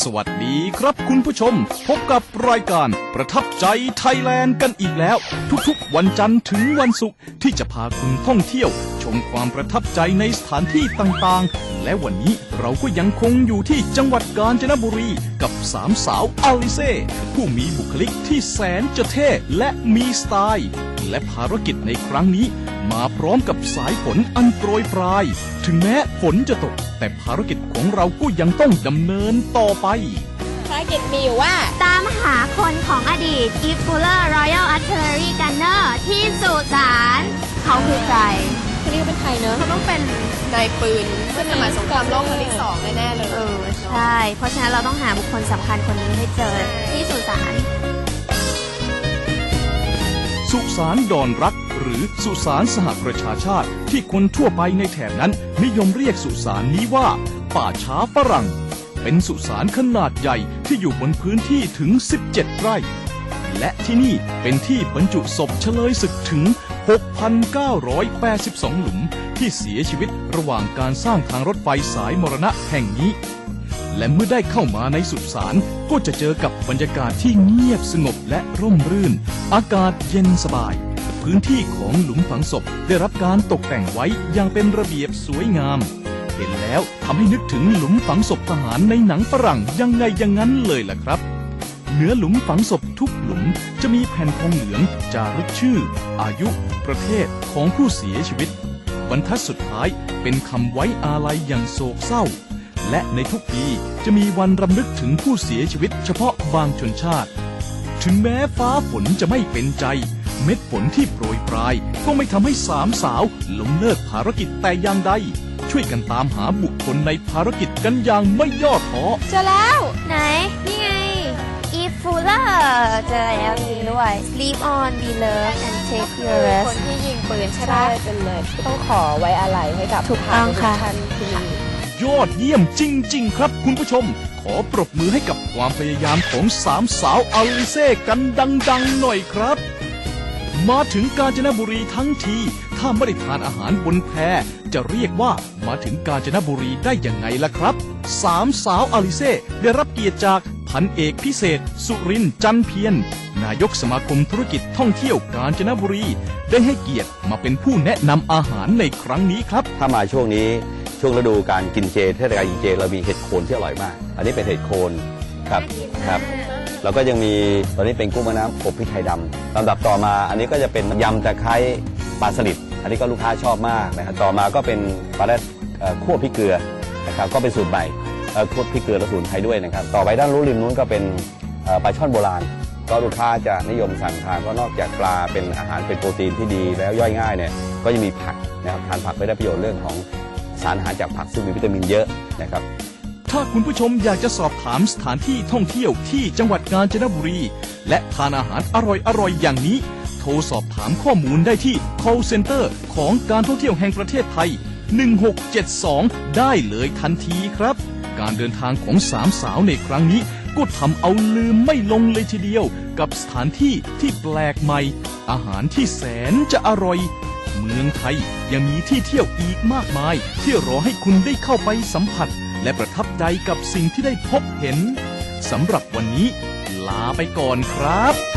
สวัสดีครับคุณผู้ชม พบกับรายการประทับใจไทยแลนด์กันอีกแล้ว ทุกๆ วันจันทร์ถึงวันศุกร์ที่จะพาคุณท่องเที่ยว ชมความประทับใจในสถานที่ต่างๆ และวันนี้เราก็ยังคงอยู่ที่จังหวัดกาญจนบุรีกับสามสาวอลิเซ่ผู้มีบุคลิกที่แสนจะเท่และมีสไตล์ และภารกิจในครั้งนี้ มาพร้อมกับสายฝนอันโปรยปลาย ถึงแม้ฝนจะตก แต่ภารกิจของเราก็ยังต้องดำเนินต่อไป ภารกิจมีอยู่ว่า ตามหาคนของอดีต e f u l l e r Royal Artillery Gunner ที่สุสานเขาคือใครคนนี้เขาเป็นใครเนอะเขาต้องเป็นนายปืนเมื่อสมัยสงครามโลกครั้งที่สองแน่ๆเลย เออ ใช่ เพราะฉะนั้นเราต้องหาบุคคลสำคัญคนนี้ให้เจอที่สุสาน สุสานดอนรัก หรือสุสานสหประชาชาติ ที่คนทั่วไปในแถบนั้น นิยมเรียกสุสานนี้ว่า ป่าช้าฝรั่ง เป็นสุสานขนาดใหญ่ที่อยู่บนพื้นที่ถึง 17 ไร่ และที่นี่เป็นที่บรรจุศพเฉลยศึกถึง 6,982 หลุม ที่เสียชีวิตระหว่างการสร้างทางรถไฟสายมรณะแห่งนี้ และเมื่อได้เข้ามาในสุสานก็จะเจอกับบรรยากาศที่เงียบสงบและร่มรื่น อากาศเย็นสบาย พื้นที่ของหลุมฝังศพได้รับการตกแต่งไว้อย่างเป็นระเบียบสวยงาม เห็นแล้วทำให้นึกถึงหลุมฝังศพทหารในหนังฝรั่งยังไงอย่างนั้นเลยล่ะครับเหนือหลุมฝังศพทุกหลุมจะมีแผ่นทองเหลืองจารึกชื่อ อายุ ประเทศของผู้เสียชีวิต บรรทัดสุดท้ายเป็นคำไว้อาลัยอย่างโศกเศร้า และในทุกปีจะมีวันรำลึกถึงผู้เสียชีวิตเฉพาะบางชนชาติ ถึงแม้ฟ้าฝนจะไม่เป็นใจ เม็ดฝนที่โปรยปลาย ก็ไม่ทำให้สามสาวล้มเลิกภารกิจแต่อย่างใด ช่วยกันตามหาบุคคลในภารกิจกันอย่างไม่ย่อท้อ เจอแล้ว ไหน นี่ไง e f u l l e r เจอแล้วจริงด้วย Sleep on be loved and take your คน rest ที่ยิงปืนใช่ใช่ไหมเป็นเลย ต้องขอไว้อะไรให้กับถูกต้องค่ะทหารทุกท่านที่มี ยอดเยี่ยมจริง ๆ ครับคุณผู้ชม ขอปรบมือให้กับความพยายามของสามสาวอลิเซ่กันดัง ๆ หน่อยครับ มาถึงกาญจนบุรีทั้งที ถ้าไม่ได้ทานอาหารบนแพจะเรียกว่ามาถึงกาญจนบุรีได้ยังไงล่ะครับสามสาวอลิเซ่ได้รับเกียรติจากพันเอกพิเศษ สุรินทร์จันเพียรนายกสมาคมธุรกิจท่องเที่ยวกาญจนบุรี ได้ให้เกียรติมาเป็นผู้แนะนำอาหารในครั้งนี้ครับ ถ้ามาช่วงนี้ ช่วงฤดูการกินเจเทศกาลกินเจ เรามีเห็ดโคนที่อร่อยมาก อันนี้เป็นเห็ดโคนครับครับแล้วก็ยังมีตอนนี้เป็นกุ้งแม่น้ำอบพริกไทยดำลำดับต่อมา อันนี้ก็จะเป็นยำตะไคร้ปลาสลิดอันนี้ก็ลูกค้าชอบมากนะครับต่อมาก็เป็นปลาแรดคั่วพริกเกลือนะครับก็เป็นสูตรใหม่คั่วพริกเกลือและสูตรไทยด้วยนะครับต่อไปด้านรู้ริมนู้นก็เป็นปลาช่อนโบราณ ก็ลูกค้าจะนิยมสั่งทานเพราะนอกจากปลาเป็นอาหารเป็นโปรตีนที่ดีแล้วย่อยง่ายเนี่ยก็ยังมีผักนะครับทานผักไม่ได้ประโยชน์เรื่องของ สารอาหารจากผักซึ่งมีวิตามินเยอะนะครับ ถ้าคุณผู้ชมอยากจะสอบถามสถานที่ท่องเที่ยวที่จังหวัดกาญจนบุรี และทานอาหารอร่อยๆอย่างนี้ โทรสอบถามข้อมูลได้ที่ call center ของการท่องเที่ยวแห่งประเทศไทย 1672 ได้เลยทันทีครับ การเดินทางของสามสาวในครั้งนี้ก็ทำเอาลืมไม่ลงเลยทีเดียว กับสถานที่ที่แปลกใหม่ อาหารที่แสนจะอร่อย เมืองไทยยังมีที่เที่ยวอีกมากมาย ที่รอให้คุณได้เข้าไปสัมผัส และประทับใจกับสิ่งที่ได้พบเห็นสำหรับวันนี้ ลาไปก่อนครับ